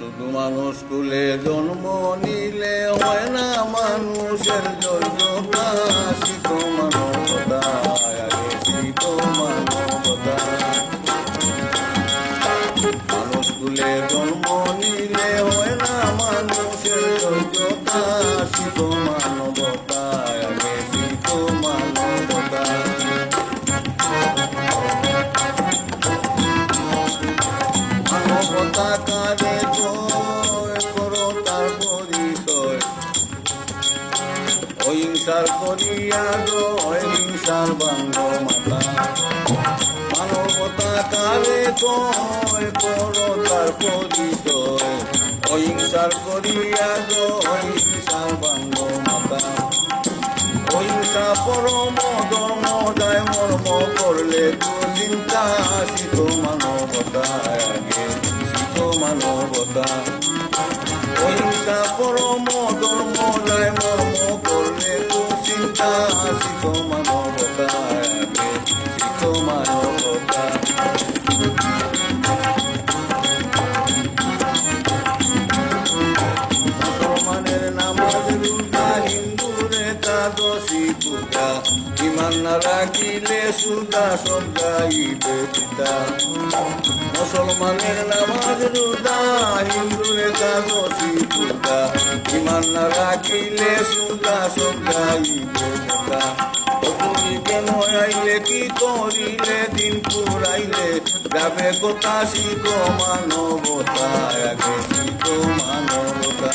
শুধু মানুষ কুলে জন্ম নিলে হয় না মানুষের যোগ্যতা মানবতা কারে জয় করো তার পরিচয়। অহিংসার করিয়া জয় হিংসার বাঙ্গ মাতা মানবতা কারে জয় করো তার পরিচয়। অহিংসার করিয়া জয় হিংসার বাঙ্গ মাতা অহিংসা পরম ধর্ম যায় মর্ম করলে তো চিন্তা শিখ মানবতা আগে শিখ মানবতা অহিংসা পরম ধর্ম যায় মর্ম করলে চিন্তা শিখ মানবতা শিখ মানবতা মুসলমানের নামাজ রোজা, হিন্দুর একাদশী পূজা ইমান রাখিলে সুদা সব যাইবে পিতা। মুসলমানের নামাজ রোজা হিন্দুর একাদশী পূজা। ইমান রাখিলে সুদা সব যাইবে পিতা আইলে, কি করিলে, দিন পুরাইলে? যাবে কথা শিখ মানবতা আগে মানবতা